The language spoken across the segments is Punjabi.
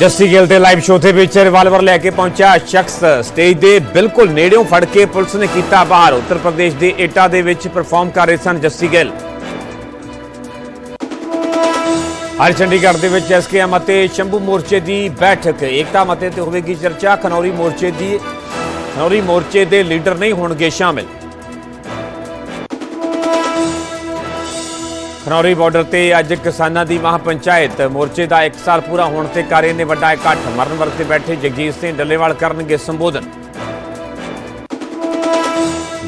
ਜੱਸੀ ਗਿੱਲ ਦੇ ਲਾਈਵ ਸ਼ੋਅ ਦੇ ਵਿੱਚ ਰਿਵਾਲਵਰ ਲੈ ਕੇ ਪਹੁੰਚਿਆ ਸ਼ਖਸ। ਸਟੇਜ ਦੇ ਬਿਲਕੁਲ ਨੇੜਿਓਂ ਫੜ ਕੇ ਪੁਲਿਸ ਨੇ ਕੀਤਾ ਬਾਹਰ। ਉੱਤਰ ਪ੍ਰਦੇਸ਼ ਦੇ ਏਟਾ ਦੇ ਵਿੱਚ ਪਰਫਾਰਮ ਕਰ ਰਹੇ ਸਨ ਜੱਸੀ ਗਿੱਲ। ਹਰ ਚੰਡੀਗੜ੍ਹ ਦੇ ਵਿੱਚ ਐਸਕੇਐਮ ਅਤੇ ਸ਼ੰਭੂ ਮੋਰਚੇ ਦੀ ਬੈਠਕ। ਏਕਤਾ ਮਤੇ ਤੇ ਹੋਵੇਗੀ ਚਰਚਾ। ਖਨੌਰੀ ਮੋਰਚੇ ਦੀ ਖਨੌਰੀ ਮੋਰਚੇ ਦੇ ਲੀਡਰ ਨਹੀਂ ਹੋਣਗੇ ਸ਼ਾਮਿਲ। ਖਨੌਰੀ ਬਾਰਡਰ ਤੇ ਅੱਜ ਕਿਸਾਨਾਂ ਦੀ ਮਹਾ ਪੰਚਾਇਤ। ਮੋਰਚੇ ਦਾ 1 ਸਾਲ ਪੂਰਾ ਹੋਣ ਤੇ ਕਾਰੇ ਨੇ ਵੱਡਾ ਇਕੱਠ। ਮਰਨ ਵਰਤ ਤੇ ਬੈਠੇ ਜਗਜੀਤ ਸਿੰਘ ਡੱਲੇਵਾਲ ਕਰਨਗੇ ਸੰਬੋਧਨ।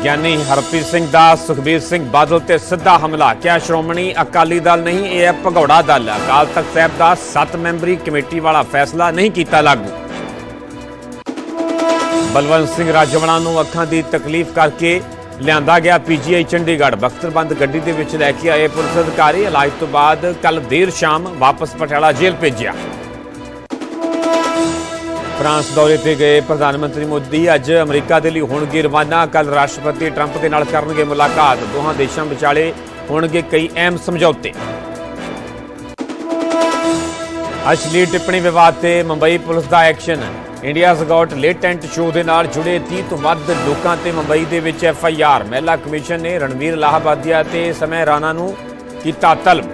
ਗਿਆਨੀ ਹਰਪ੍ਰੀਤ ਸਿੰਘ ਦਾ, ਸੁਖਬੀਰ ਸਿੰਘ ਬਾਦਲ ਤੇ ਸਿੱਧਾ ਹਮਲਾ। ਕਿਹਾ ਸ਼੍ਰੋਮਣੀ ਅਕਾਲੀ ਦਲ ਨਹੀਂ, ਇਹ ਹੈ ਭਗੌੜਾ ਦਲ। ਅਕਾਲ ਤਖਤ ਸਾਹਿਬ ਦਾ 7 ਮੈਂਬਰੀ ਕਮੇਟੀ ਵਾਲਾ ਫੈਸਲਾ ਨਹੀਂ ਕੀਤਾ ਲਾਗੂ। ਬਲਵੰਤ ਸਿੰਘ ਰਾਜਵਣਾ ਨੂੰ ਅੱਖਾਂ ਦੀ ਤਕਲੀਫ ਕਰਕੇ ਲਿਆਂਦਾ ਗਿਆ ਪੀਜੀਆਈ ਚੰਡੀਗੜ੍ਹ। ਬਖਤਰਬੰਦ ਗੱਡੀ ਦੇ ਵਿੱਚ ਲੈ ਕੇ ਆਏ ਪੁਲਿਸ ਅਧਿਕਾਰੀ। ਇਲਾਜ ਤੋਂ ਬਾਅਦ ਕੱਲ ਦੇਰ ਸ਼ਾਮ ਵਾਪਸ ਪਟਿਆਲਾ ਜੇਲ੍ਹ ਭੇਜਿਆ। ਫਰਾਂਸ ਦੌਰੇ ਤੇ ਗਏ ਪ੍ਰਧਾਨ ਮੰਤਰੀ ਮੋਦੀ। ਅੱਜ ਅਮਰੀਕਾ ਦੇ ਲਈ ਹੋਣਗੇ ਰਵਾਨਾ। ਕੱਲ ਰਾਸ਼ਟਰਪਤੀ ਟਰੰਪ ਦੇ ਨਾਲ ਕਰਨਗੇ ਮੁਲਾਕਾਤ। ਦੋਹਾਂ ਦੇਸ਼ਾਂ ਵਿਚਾਲੇ ਹੋਣਗੇ ਕਈ ਅਹਿਮ ਸਮਝੌਤੇ। ਅਸ਼ਲੀਲ ਟਿੱਪਣੀ ਵਿਵਾਦ ਤੇ ਮੁੰਬਈ ਪੁਲਿਸ ਦਾ action. India's got latent show ਦੇ ਨਾਲ ਜੁੜੇ 30 ਤੋਂ ਵੱਧ ਲੋਕਾਂ ਤੇ ਮੁੰਬਈ ਦੇ ਵਿੱਚ ਐਫ ਆਈ ਆਰ। ਮਹਿਲਾ ਕਮਿਸ਼ਨ ਨੇ ਰਣਵੀਰ ਲਾਹਬਾਦੀਆ ਤੇ ਸਮੈ ਰਾਣਾ ਨੂੰ ਕੀਤਾ ਤਲਬ।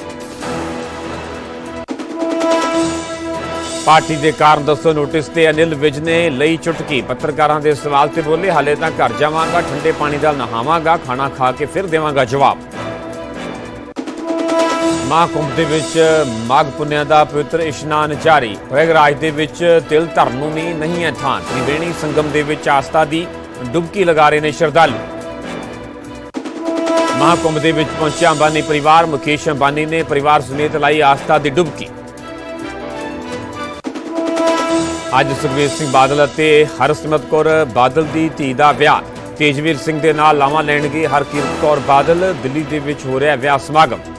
ਪਾਰਟੀ ਦੇ ਕਾਰਨ ਦੱਸੋ ਨੋਟਿਸ ਤੇ ਅਨਿਲ ਵਿਜ ਨੇ ਲਈ ਚੁਟਕੀ। ਪੱਤਰਕਾਰਾਂ ਦੇ ਸਵਾਲ ਤੇ ਬੋਲੇ, ਹਾਲੇ ਤਾਂ ਘਰ ਜਾਵਾਂਗਾ, ਠੰਡੇ ਪਾਣੀ ਨਾਲ ਨਹਾਵਾਂਗਾ, ਖਾਣਾ ਖਾ ਕੇ ਫਿਰ ਦੇਵਾਂਗਾ ਜਵਾਬ। ਮਾਂ ਦੇ ਵਿੱਚ ਮਾਘ ਪੁੰਨਿਆ ਦਾ ਪਵਿੱਤਰ ਇਸ਼ਨਾਨ ਜਾਰੀ। ਪ੍ਰਯਾਗਰਾਜ ਦੇ ਵਿੱਚ ਤਿਲ ਧਰਨ ਨੂੰ ਵੀ ਨਹੀਂ ਹੈ ਥਾਂ। ਤ੍ਰਿਵੇਣੀ ਸੰਗਮ ਦੇ ਵਿੱਚ ਆਸਥਾ ਦੀ ਡੁਬਕੀ ਲਗਾ ਰਹੇ ਨੇ ਸ਼ਰਧਾਲੂ। ਮਹਾਕੁੰਭ ਦੇ ਵਿੱਚ ਪਹੁੰਚਿਆ ਅੰਬਾਨੀ ਪਰਿਵਾਰ, ਮੁਕੇਸ਼ ਅੰਬਾਨੀ ਨੇ ਪਰਿਵਾਰ ਸਮੇਤ ਲਾਈ ਆਸਥਾ ਦੀ ਡੁਬਕੀ। ਅੱਜ ਸੁਖਬੀਰ ਸਿੰਘ ਬਾਦਲ ਅਤੇ ਹਰਸਿਮਰਤ ਕੌਰ ਬਾਦਲ ਦੀ ਧੀ ਦਾ ਵਿਆਹ। ਤੇਜਵੀਰ ਸਿੰਘ ਦੇ ਨਾਲ ਲਾਵਾਂ ਲੈਣਗੇ ਹਰਕੀਰਤ ਕੌਰ ਬਾਦਲ। ਦਿੱਲੀ ਦੇ ਵਿੱਚ ਹੋ ਰਿਹਾ ਵਿਆਹ ਸਮਾਗਮ।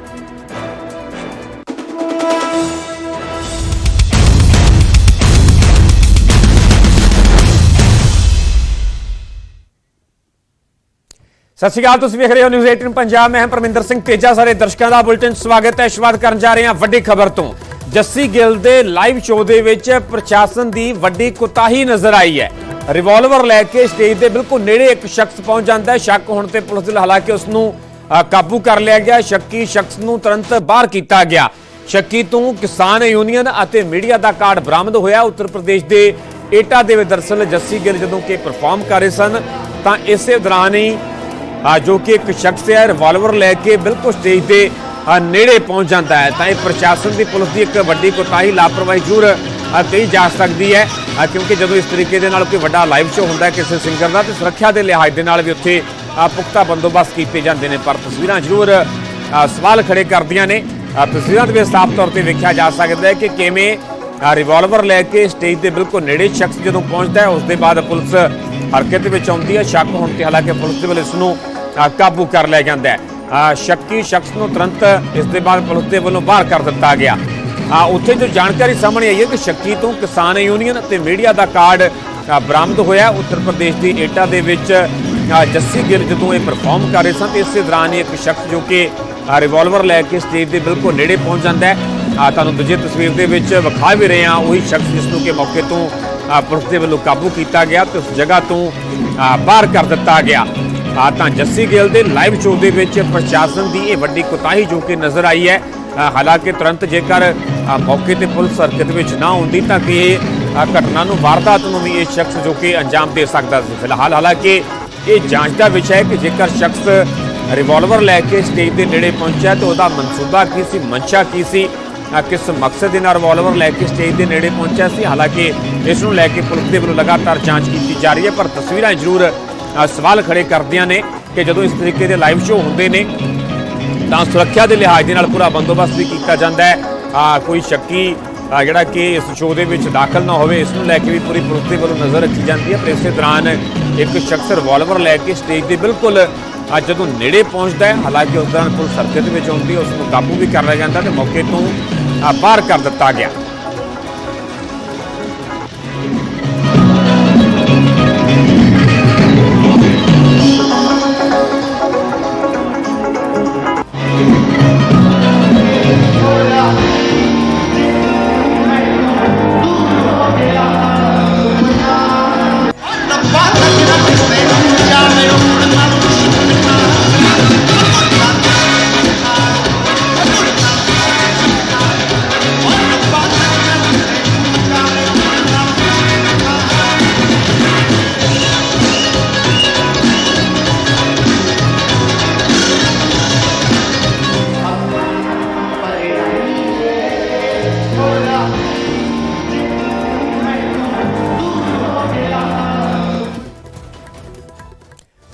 ਸਤਿ ਸ਼੍ਰੀ ਅਕਾਲ, ਤੁਸੀਂ ਵੇਖ ਰਹੇ ਹੋ ਨਿਊਜ਼ 18 ਪੰਜਾਬ। ਮੈਂ ਹਾਂ ਪਰਮਿੰਦਰ ਸਿੰਘ ਤੇਜਾ, ਸਾਰੇ ਦਰਸ਼ਕਾਂ ਦਾ ਬੁਲਟਨ ਸਵਾਗਤ ਹੈ। ਸ਼ੁਰੂਆਤ ਕਰਨ ਜਾ ਰਹੇ ਹਾਂ ਵੱਡੀ ਖਬਰ ਤੋਂ। ਜੱਸੀ ਗਿੱਲ ਦੇ ਲਾਈਵ ਸ਼ੋਅ ਦੇ ਵਿੱਚ ਪ੍ਰਸ਼ਾਸਨ ਦੀ ਵੱਡੀ ਕੁਤਾਹੀ ਨਜ਼ਰ ਆਈ ਹੈ। ਰਿਵਾਲਵਰ ਲੈ ਕੇ ਸਟੇਜ ਦੇ ਬਿਲਕੁਲ ਨੇੜੇ ਇੱਕ ਸ਼ਖਸ ਪਹੁੰਚ ਜਾਂਦਾ ਹੈ। ਸ਼ੱਕ ਹੋਣ ਤੇ ਪੁਲਿਸ ਦੇ ਹਾਲਾਂਕਿ ਉਸ ਨੂੰ ਕਾਬੂ ਕਰ ਲਿਆ ਗਿਆ। ਸ਼ੱਕੀ ਸ਼ਖਸ ਨੂੰ ਤੁਰੰਤ ਬਾਹਰ ਕੀਤਾ ਗਿਆ। ਸ਼ੱਕੀ ਤੋਂ ਕਿਸਾਨ ਯੂਨੀਅਨ ਅਤੇ ਮੀਡੀਆ ਦਾ ਕਾਰਡ ਬਰਾਮਦ ਹੋਇਆ। ਉੱਤਰ ਪ੍ਰਦੇਸ਼ ਦੇ ਏਟਾ ਦੇ ਵਿੱਚ ਦਰਸਲ ਜੱਸੀ ਗਿੱਲ ਜਦੋਂ ਕਿ ਪਰਫਾਰਮ ਕਰ ਰਹੇ ਸਨ, ਤਾਂ ਇਸੇ ਦੌਰਾਨ ਹੀ ਜੋ ਕਿ ਇੱਕ ਸ਼ਖਸ ਹੈ ਰਿਵਾਲਵਰ ਲੈ ਕੇ ਬਿਲਕੁਲ ਸਟੇਜ ਦੇ ਨੇੜੇ ਪਹੁੰਚ ਜਾਂਦਾ ਹੈ। ਤਾਂ ਇਹ ਪ੍ਰਸ਼ਾਸਨ ਦੀ ਪੁਲਿਸ ਦੀ ਇੱਕ ਵੱਡੀ ਕੋਤਾਹੀ, ਲਾਪਰਵਾਹੀ ਜ਼ਰੂਰ ਕਹੀ ਜਾ ਸਕਦੀ ਹੈ। ਕਿਉਂਕਿ ਜਦੋਂ ਇਸ ਤਰੀਕੇ ਦੇ ਨਾਲ ਕੋਈ ਵੱਡਾ ਲਾਈਵ ਸ਼ੋਅ ਹੁੰਦਾ ਕਿਸੇ ਸਿੰਗਰ ਦਾ, ਤੇ ਸੁਰੱਖਿਆ ਦੇ ਲਿਹਾਜ਼ ਦੇ ਨਾਲ ਵੀ ਉੱਥੇ ਪੁਖਤਾ ਬੰਦੋਬਸਤ ਕੀਤੇ ਜਾਂਦੇ ਨੇ। ਪਰ ਤਸਵੀਰਾਂ ਜ਼ਰੂਰ ਸਵਾਲ ਖੜੇ ਕਰਦੀਆਂ ਨੇ। ਤਸਵੀਰਾਂ ਦੇ ਵਿੱਚ ਸਾਫ਼ ਤੌਰ ਤੇ ਵੇਖਿਆ ਜਾ ਸਕਦਾ ਹੈ ਕਿ ਕਿਵੇਂ ਰਿਵਾਲਵਰ ਲੈ ਕੇ ਸਟੇਜ ਦੇ ਬਿਲਕੁਲ ਨੇੜੇ ਸ਼ਖਸ ਜਦੋਂ ਪਹੁੰਚਦਾ ਹੈ, ਉਸ ਦੇ ਬਾਅਦ ਪੁਲਿਸ ਹਰਕਤ ਵਿੱਚ ਆਉਂਦੀ ਹੈ। ਸ਼ੱਕ ਹੋਣ ਤੇ ਹਾਲਾਂਕਿ ਪੁਲਿਸ ਦੇ ਵੱਲੋਂ ਇਸ ਨੂੰ ਕਾਬੂ ਕਰ ਲਿਆ ਜਾਂਦਾ ਹੈ। ਸ਼ੱਕੀ ਸ਼ਖਸ ਨੂੰ ਤੁਰੰਤ ਇਸ ਦੇ ਬਾਅਦ ਪੁਲਿਸ ਦੇ ਵੱਲੋਂ ਬਾਹਰ ਕਰ ਦਿੱਤਾ ਗਿਆ। ਉੱਥੇ ਜੋ ਜਾਣਕਾਰੀ ਸਾਹਮਣੇ ਆਈ ਹੈ ਕਿ ਸ਼ੱਕੀ ਤੋਂ ਕਿਸਾਨ ਯੂਨੀਅਨ ਅਤੇ ਮੀਡੀਆ ਦਾ ਕਾਰਡ ਬਰਾਮਦ ਹੋਇਆ ਉੱਤਰ ਪ੍ਰਦੇਸ਼ ਦੀ ਏਟਾ ਦੇ ਵਿੱਚ ਜੱਸੀ ਗਿੱਲ ਜਦੋਂ ਇਹ ਪਰਫਾਰਮ ਕਰ ਰਹੇ ਸਨ ਤੇ ਇਸੇ ਦੌਰਾਨ ਹੀ ਇੱਕ ਸ਼ਖਸ ਜੋ ਕਿ ਰਿਵਾਲਵਰ ਲੈ ਕੇ ਸਟੇਜ ਦੇ ਬਿਲਕੁਲ ਨੇੜੇ ਪਹੁੰਚ ਜਾਂਦਾ ਹੈ। ਅ, ਤੁਹਾਨੂੰ ਦੂਜੀ ਤਸਵੀਰ ਦੇ ਵਿੱਚ ਵਿਖਾ ਵੀ ਰਹੇ ਹਾਂ। ਉਹੀ ਸ਼ਖਸ ਜਿਸ ਨੂੰ ਕਿ ਮੌਕੇ ਤੋਂ ਪੁਲਿਸ ਦੇ ਵੱਲੋਂ ਕਾਬੂ ਕੀਤਾ ਗਿਆ ਤੇ ਉਸ ਜਗ੍ਹਾ ਤੋਂ ਬਾਹਰ ਕਰ ਦਿੱਤਾ ਗਿਆ। ਆ ਤਾਂ ਜੱਸੀ ਗਿੱਲ ਦੇ ਲਾਈਵ ਸ਼ੋਅ ਦੇ ਵਿੱਚ ਪ੍ਰਸ਼ਾਸਨ ਦੀ ਇਹ ਵੱਡੀ ਕੁਤਾਹੀ ਜੋ ਕਿ ਨਜ਼ਰ ਆਈ ਹੈ। ਹਾਲਾਂਕਿ ਤੁਰੰਤ ਜੇਕਰ ਮੌਕੇ ਤੇ ਪੁਲਿਸ ਹਰਕਤ ਵਿੱਚ ਨਾ ਹੁੰਦੀ ਤਾਂ ਕਿ ਇਹ ਘਟਨਾ ਨੂੰ ਵਾਰਦਾਤ ਨੂੰ ਵੀ ਇਹ ਸ਼ਖਸ ਜੋ ਕਿ ਅੰਜਾਮ ਦੇ ਸਕਦਾ ਸੀ। ਫਿਲਹਾਲ ਹਾਲਾਂਕਿ ਇਹ ਜਾਂਚ ਦਾ ਵਿਸ਼ਾ ਹੈ ਕਿ ਜੇਕਰ ਸ਼ਖਸ ਰਿਵਾਲਵਰ ਲੈ ਕੇ ਸਟੇਜ ਦੇ ਨੇੜੇ ਪਹੁੰਚਿਆ ਤਾਂ ਉਹਦਾ ਮਨਸੂਬਾ ਕੀ ਸੀ, ਮਨਸ਼ਾ ਕੀ ਸੀ? ਕਿਸ ਮਕਸਦ ਦੇ ਨਾਲ ਰਿਵਾਲਵਰ ਲੈ ਕੇ ਸਟੇਜ ਦੇ ਨੇੜੇ ਪਹੁੰਚਿਆ ਸੀ? ਹਾਲਾਂਕਿ ਇਸ ਨੂੰ ਲੈ ਕੇ ਪੁਲਿਸ ਦੇ ਵੱਲੋਂ ਲਗਾਤਾਰ ਜਾਂਚ ਕੀਤੀ ਜਾ ਰਹੀ ਹੈ, ਪਰ ਤਸਵੀਰਾਂ ਜ਼ਰੂਰ ਸਵਾਲ ਖੜੇ ਕਰਦੀਆਂ ਨੇ ਕਿ ਜਦੋਂ ਇਸ ਤਰੀਕੇ ਦੇ ਲਾਈਵ ਸ਼ੋਅ ਹੁੰਦੇ ਨੇ ਤਾਂ ਸੁਰੱਖਿਆ ਦੇ ਲਿਹਾਜ਼ ਦੇ ਨਾਲ ਪੂਰਾ ਬੰਦੋਬਸਤ ਵੀ ਕੀਤਾ ਜਾਂਦਾ ਹੈ। ਕੋਈ ਸ਼ੱਕੀ ਜਿਹੜਾ ਕਿ ਇਸ ਸ਼ੋਅ ਦੇ ਵਿੱਚ ਦਾਖਲ ਨਾ ਹੋਵੇ ਇਸ ਨੂੰ ਲੈ ਕੇ ਵੀ ਪੂਰੀ ਪੁਲਿਸ ਦੇ ਵੱਲੋਂ ਨਜ਼ਰ ਰੱਖੀ ਜਾਂਦੀ ਹੈ। ਪਰ ਇਸੇ ਦੌਰਾਨ ਇੱਕ ਸ਼ਖਸ ਰਿਵਾਲਵਰ ਲੈ ਕੇ ਸਟੇਜ ਦੇ ਬਿਲਕੁਲ ਆ, ਜਦੋਂ ਨੇੜੇ ਪਹੁੰਚਦਾ ਹੈ ਹਾਲਾਂਕਿ ਉਸ ਦੌਰਾਨ ਪੁਲਿਸ ਹਰਕਤ ਵਿੱਚ ਆਉਂਦੀ ਉਸ ਨੂੰ ਕਾਬੂ ਵੀ ਕਰ ਲਿਆ ਜਾਂਦਾ ਤੇ ਮੌਕੇ ਤੋਂ ਬਾਹਰ ਕਰ ਦਿੱਤਾ ਗਿਆ।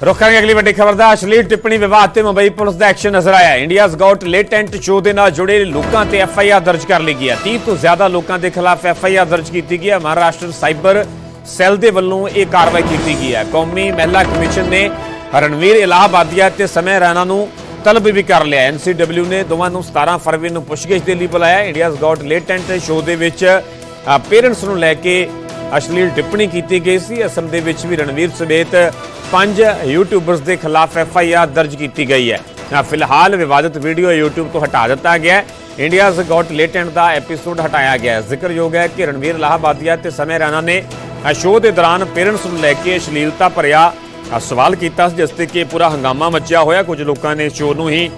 ਰੁਕ ਅਗਲੀ ਵੱਡੀ ਖਬਰ ਦਾ। ਅਸ਼ਲੀਲ ਟਿੱਪਣੀ ਵਿਵਾਦ ਤੇ ਮੁੰਬਈ ਪੁਲਿਸ ਦਾ ਐਕਸ਼ਨ ਨਜ਼ਰ ਆਇਆ। ਇੰਡੀਆਜ਼ ਗੌਟ ਲੇਟੈਂਟ ਸ਼ੋਅ ਦੇ ਨਾਲ ਜੁੜੇ ਲੋਕਾਂ ਤੇ ਐਫ ਆਈ ਆਰ ਦਰਜ ਕਰ ਲਈ ਗਈ ਹੈ। 30 ਤੋਂ ਜ਼ਿਆਦਾ ਲੋਕਾਂ ਦੇ ਖਿਲਾਫ ਐਫ ਆਈ ਆਰ ਦਰਜ ਕੀਤੀ ਗਈ ਹੈ। ਮਹਾਰਾਸ਼ਟਰ ਸਾਈਬਰ ਸੈੱਲ ਦੇ ਵੱਲੋਂ ਇਹ ਕਾਰਵਾਈ ਕੀਤੀ ਗਈ ਹੈ। ਕੌਮੀ ਮਹਿਲਾ ਕਮਿਸ਼ਨ ਨੇ ਰਣਵੀਰ ਇਲਾਹਾਬਾਦੀਆ ਤੇ ਸਮੇਂ ਰਾਣਾ ਨੂੰ ਤਲਬ ਵੀ ਕਰ ਲਿਆ। ਐਨਸੀਡਬਲਿਊ ਨੇ ਦੋਵਾਂ ਨੂੰ 17 ਫਰਵਰੀ ਨੂੰ ਪੁੱਛਗਿੱਛ ਦੇ ਲਈ ਬੁਲਾਇਆ। ਇੰਡੀਆਜ਼ ਗੌਟ ਲੇਟੈਂਟ ਸ਼ੋਅ ਦੇ ਵਿੱਚ ਪੇਰੈਂਟਸ ਨੂੰ ਲੈ ਕੇ ਅਸ਼ਲੀਲ ਟਿੱਪਣੀ ਕੀਤੀ ਗਈ ਸੀ। ਅਸਮ ਦੇ ਵਿੱਚ ਵੀ ਰਣਵੀਰ ਸਮੇਤ ਪੰਜ ਯੂਟਿਊਬਰਸ ਦੇ ਖਿਲਾਫ ਐਫ ਆਈ ਆਰ ਦਰਜ ਕੀਤੀ ਗਈ ਹੈ। ਫਿਲਹਾਲ ਵਿਵਾਦਿਤ ਵੀਡੀਓ YouTube ਤੋਂ ਹਟਾ ਦਿੱਤਾ ਗਿਆ ਹੈ। ਇੰਡੀਆਜ਼ ਗੌਟ ਲੇਟੈਂਟ ਦਾ ਐਪੀਸੋਡ ਹਟਾਇਆ ਗਿਆ ਹੈ। ਜ਼ਿਕਰਯੋਗ ਹੈ ਕਿ ਰਣਵੀਰ ਲਾਹਬਾਦੀਆ ਤੇ ਸਮੇ ਰਾਣਾ ਨੇ ਸ਼ੋਅ ਦੇ ਦੌਰਾਨ ਪੇਰੈਂਟਸ ਨੂੰ ਲੈ ਕੇ ਅਸ਼ਲੀਲਤਾ ਭਰਿਆ ਸਵਾਲ ਕੀਤਾ ਸੀ, ਜਿਸ ਤੇ ਕਿ ਪੂਰਾ ਹੰਗਾਮਾ ਮਚਿਆ ਹੋਇਆ। ਕੁਝ ਲੋਕਾਂ ਨੇ ਸ਼ੋਅ ਨੂੰ ਹੀ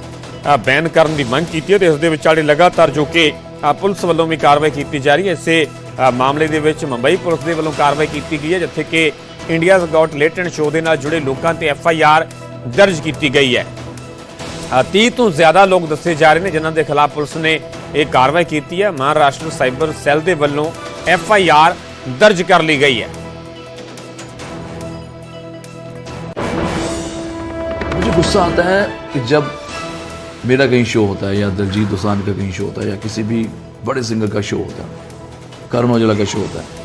ਬੈਨ ਕਰਨ ਦੀ ਮੰਗ ਕੀਤੀ ਹੈ ਤੇ ਇਸ ਦੇ ਵਿਚਾਲੇ ਲਗਾਤਾਰ ਜੋ ਕਿ ਪੁਲਿਸ ਵੱਲੋਂ ਵੀ ਕਾਰਵਾਈ ਕੀਤੀ ਜਾ ਰਹੀ ਹੈ। ਇਸੇ ਮਾਮਲੇ ਦੇ ਵਿੱਚ ਮੁੰਬਈ ਪੁਲਿਸ ਦੇ ਵੱਲੋਂ ਕਾਰਵਾਈ ਕੀਤੀ ਗਈ ਹੈ, ਜਿੱਥੇ ਕਿ ਇੰਡੀਆਜ਼ ਗੌਟ ਲੇਟੈਂਟ ਸ਼ੋਅ ਦੇ ਨਾਲ ਜੁੜੇ ਲੋਕਾਂ ਤੇ ਐਫ ਆਈ ਆਰ ਦਰਜ ਕੀਤੀ ਗਈ ਹੈ ਅ, 30 ਤੋਂ ਜ਼ਿਆਦਾ ਲੋਕ ਦੱਸੇ ਜਾ ਰਹੇ ਨੇ ਜਿਨ੍ਹਾਂ ਦੇ ਖਿਲਾਫ ਪੁਲਿਸ ਨੇ ਇਹ ਕਾਰਵਾਈ ਕੀਤੀ ਹੈ ਮਹਾਰਾਸ਼ਟਰ ਸਾਈਬਰ ਸੈੱਲ ਦੇ ਵੱਲੋਂ ਐਫ ਆਈ ਆਰ ਦਰਜ ਕਰ ਲਈ ਗਈ ਹੈ मुझे गुस्सा आता है कि जब मेरा कहीं शो होता है या दलजीत दोसांझ का कहीं शो होता है या किसी भी बड़े सिंगर का शो होता है करण औजला का शो होता है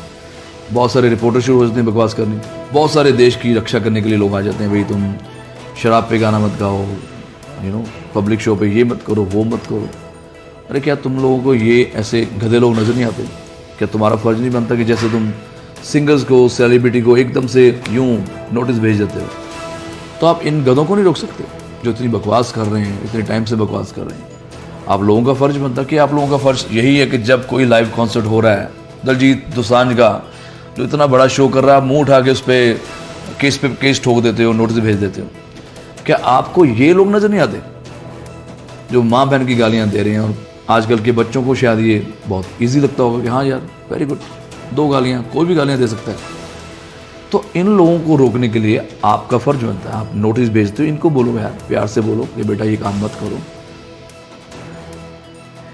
बहुत सारे रिपोर्टर शुरू हो जाते हैं बकवास करने। बहुत सारे देश की रक्षा करने के लिए लोग आ जाते हैं, भाई तुम शराब पे गाना मत गाओ यू नो पब्लिक शो पे ये मत करो, वो मत करो। अरे क्या तुम लोगों को ये ऐसे गधे लोग नज़र नहीं आते? क्या तुम्हारा फ़र्ज़ नहीं बनता कि जैसे तुम सिंगर्स को सेलिब्रिटी को एकदम से यूँ नोटिस भेज देते हो? तो आप इन गधों को नहीं रोक सकते, जो इतनी बकवास कर रहे हैं, इतने टाइम से बकवास कर रहे हैं। आप लोगों का फ़र्ज़ बनता कि आप लोगों का फ़र्ज़ यही है कि जब कोई लाइव कॉन्सर्ट हो रहा है, दलजीत दोसांझ का जो इतना बड़ा शो कर रहा है मुँह उठा के उस पर केस पे केस ठोक देते हो नोटिस भेज देते हो। क्या आपको ये लोग नज़र नहीं आते? जो माँ बहन की गालियाँ दे रहे हैं और आजकल के बच्चों को शायद ये बहुत इजी लगता होगा कि हाँ यार वेरी गुड दो गालियाँ, कोई भी गालियाँ दे सकता है। तो इन लोगों को रोकने के लिए आपका फ़र्ज़ बनता है, आप नोटिस भेजते हो, इनको बोलो यार, प्यार से बोलो कि बेटा ये काम मत करो।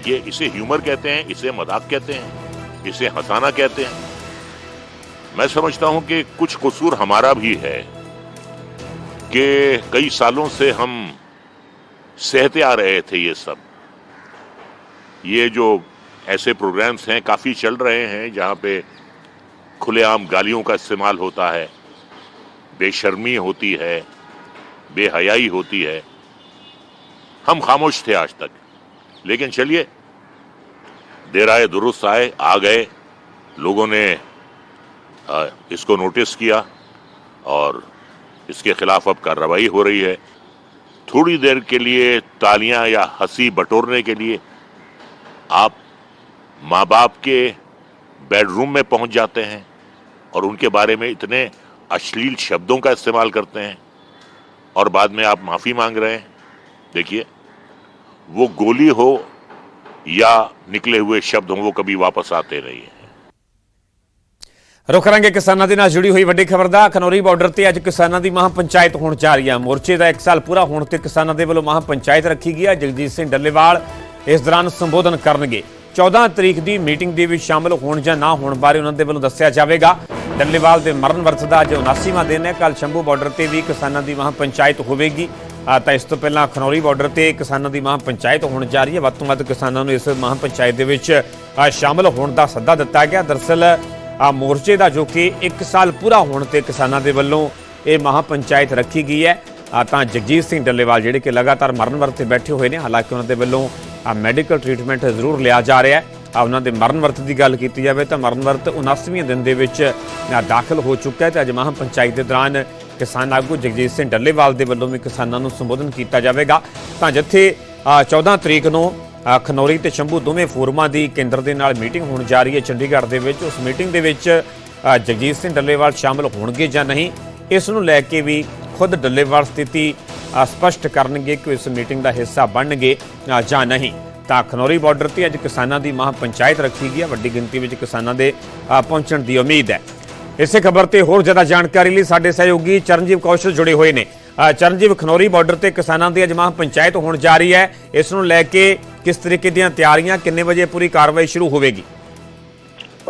ये इसे ह्यूमर कहते हैं, इसे मज़ाक कहते हैं, इसे हंसाना कहते हैं। मैं समझता हूँ कि कुछ कसूर हमारा भी है कि कई सालों से हम सहते आ रहे थे ये सब। ये जो ऐसे प्रोग्राम्स हैं, काफ़ी चल रहे हैं, जहाँ पे खुलेआम गालियों का इस्तेमाल होता है, बेशर्मी होती है, बेहयाई होती है। हम खामोश थे आज तक। लेकिन चलिए, देर आए, दुरुस्त आए, आ गए, लोगों ने इसको नोटिस किया और इसके खिलाफ अब कार्रवाई हो रही है। थोड़ी देर के लिए तालियाँ या हँसी बटोरने के लिए आप माँ बाप के बेडरूम में पहुँच जाते हैं और उनके बारे में इतने अश्लील शब्दों का इस्तेमाल करते हैं और बाद में आप माफ़ी मांग रहे हैं। देखिए, वो गोली हो या निकले हुए शब्द हो, वो कभी वापस आते नहीं है। ਰੁਕ ਕਰਾਂਗੇ ਕਿਸਾਨਾਂ ਦੇ ਨਾਲ ਜੁੜੀ ਹੋਈ ਵੱਡੀ ਖਬਰ ਦਾ ਖਨੌਰੀ ਬਾਰਡਰ ਤੇ ਅੱਜ ਕਿਸਾਨਾਂ ਦੀ ਮਹਾ ਪੰਚਾਇਤ ਹੋਣ ਜਾ ਰਹੀ ਹੈ ਮੋਰਚੇ ਦਾ 1 ਸਾਲ ਪੂਰਾ ਹੋਣ ਤੇ ਕਿਸਾਨਾਂ ਦੇ ਵੱਲੋਂ ਮਹਾ ਪੰਚਾਇਤ ਰੱਖੀ ਗਈ ਹੈ ਜਗਜੀਤ ਸਿੰਘ ਡੱਲੇਵਾਲ ਇਸ ਦੌਰਾਨ ਸੰਬੋਧਨ ਕਰਨਗੇ। 14 ਤਰੀਕ ਦੀ ਮੀਟਿੰਗ ਦੇ ਵਿੱਚ ਸ਼ਾਮਲ ਹੋਣ ਜਾਂ ਨਾ ਹੋਣ ਬਾਰੇ ਉਹਨਾਂ ਦੇ ਵੱਲੋਂ ਦੱਸਿਆ ਜਾਵੇਗਾ। ਡੱਲੇਵਾਲ ਦੇ ਮਰਨ ਵਰਤ ਦਾ ਅੱਜ 79ਵਾਂ ਦਿਨ ਹੈ। ਕੱਲ ਸ਼ੰਭੂ ਬਾਰਡਰ ਤੇ ਵੀ ਕਿਸਾਨਾਂ ਦੀ ਮਹਾ ਪੰਚਾਇਤ ਹੋਵੇਗੀ ਤਾਂ ਇਸ ਤੋਂ ਪਹਿਲਾਂ ਖਨੌਰੀ ਬਾਰਡਰ ਤੇ ਕਿਸਾਨਾਂ ਦੀ ਮਹਾ ਪੰਚਾਇਤ ਹੋਣ ਜਾ ਰਹੀ ਹੈ। ਵੱਧ ਤੋਂ ਵੱਧ ਕਿਸਾਨਾਂ ਨੂੰ ਇਸ ਮਹਾ ਪੰਚਾਇਤ ਦੇ ਵਿੱਚ ਆ, ਸ਼ਾਮਲ ਹੋਣ ਦਾ ਸੱਦਾ ਦਿੱਤਾ ਗਿਆ। ਦਰਸਲ ਆ ਮੋਰਚੇ ਦਾ ਜੋ ਕਿ 1 ਸਾਲ ਪੂਰਾ ਹੋਣ ਤੇ ਕਿਸਾਨਾਂ ਦੇ ਵੱਲੋਂ ਇਹ ਮਹਾ ਪੰਚਾਇਤ ਰੱਖੀ ਗਈ ਹੈ। ਆ ਤਾਂ ਜਗਜੀਤ ਸਿੰਘ ਡੱਲੇਵਾਲ ਜਿਹੜੇ ਕਿ ਲਗਾਤਾਰ ਮਰਨ ਵਰਤ ਤੇ ਬੈਠੇ ਹੋਏ ਨੇ ਹਾਲਾਂਕਿ ਉਹਨਾਂ ਦੇ ਵੱਲੋਂ ਆ ਮੈਡੀਕਲ ਟ੍ਰੀਟਮੈਂਟ ਜ਼ਰੂਰ ਲਿਆ ਜਾ ਰਿਹਾ ਹੈ। ਆ ਉਹਨਾਂ ਦੇ ਮਰਨ ਵਰਤ ਦੀ ਗੱਲ ਕੀਤੀ ਜਾਵੇ ਤਾਂ ਮਰਨ ਵਰਤ 79ਵੇਂ ਦਿਨ ਦੇ ਵਿੱਚ ਦਾਖਲ ਹੋ ਚੁੱਕਾ ਹੈ ਤੇ ਅੱਜ ਮਹਾ ਪੰਚਾਇਤ ਦੇ ਦੌਰਾਨ ਕਿਸਾਨ ਆਗੂ ਜਗਜੀਤ ਸਿੰਘ ਡੱਲੇਵਾਲ ਦੇ ਵੱਲੋਂ ਵੀ ਕਿਸਾਨਾਂ ਨੂੰ ਸੰਬੋਧਨ ਕੀਤਾ ਜਾਵੇਗਾ। ਤਾਂ ਜਿੱਥੇ ਆ, 14 ਤਰੀਕ ਨੂੰ ਖਨੌਰੀ ਤੇ ਸ਼ੰਭੂ ਦੋਵੇਂ ਫੋਰਮਾਂ ਦੀ ਕੇਂਦਰ ਦੇ ਨਾਲ ਮੀਟਿੰਗ ਹੋਣ ਜਾ ਰਹੀ ਹੈ। ਚੰਡੀਗੜ੍ਹ ਦੇ ਵਿੱਚ ਉਸ ਮੀਟਿੰਗ ਦੇ ਵਿੱਚ ਜਗਜੀਤ ਸਿੰਘ ਡੱਲੇਵਾਲ ਸ਼ਾਮਲ ਹੋਣਗੇ ਜਾਂ ਨਹੀਂ ਇਸ ਨੂੰ ਲੈ ਕੇ ਵੀ ਖੁਦ ਡੱਲੇਵਾਲ ਸਥਿਤੀ ਅ, ਸਪਸ਼ਟ ਕਰਨਗੇ ਕਿ ਇਸ ਮੀਟਿੰਗ ਦਾ ਹਿੱਸਾ ਬਣਨਗੇ ਜਾਂ ਨਹੀਂ। ਤਾਂ ਖਨੌਰੀ ਬਾਰਡਰ ਤੇ ਅੱਜ ਕਿਸਾਨਾਂ ਦੀ ਮਹਾ ਪੰਚਾਇਤ ਰੱਖੀ ਗਈ ਹੈ। ਵੱਡੀ ਗਿਣਤੀ ਵਿੱਚ ਕਿਸਾਨਾਂ ਦੇ ਪਹੁੰਚਣ ਦੀ ਉਮੀਦ ਹੈ। ਇਸੇ ਖਬਰ ਤੇ ਹੋਰ ਜ਼ਿਆਦਾ ਜਾਣਕਾਰੀ ਲਈ ਸਾਡੇ ਸਹਿਯੋਗੀ ਚਰਨਜੀਵ ਕੌਸ਼ਲ ਜੁੜੇ ਹੋਏ ਨੇ। ਅ, ਚਰਨਜੀਵ ਖਨੌਰੀ ਬਾਰਡਰ ਤੇ ਕਿਸਾਨਾਂ ਦੀ ਅੱਜ ਮਹਾ ਪੰਚਾਇਤ ਹੋਣ ਜਾ ਰਹੀ ਹੈ। ਇਸ ਨੂੰ ਲੈ ਕੇ ਕਿਸ ਤਰੀਕੇ ਦੀਆਂ ਤਿਆਰੀਆਂ, ਕਿੰਨੇ ਵਜੇ ਪੂਰੀ ਕਾਰਵਾਈ ਸ਼ੁਰੂ ਹੋਵੇਗੀ?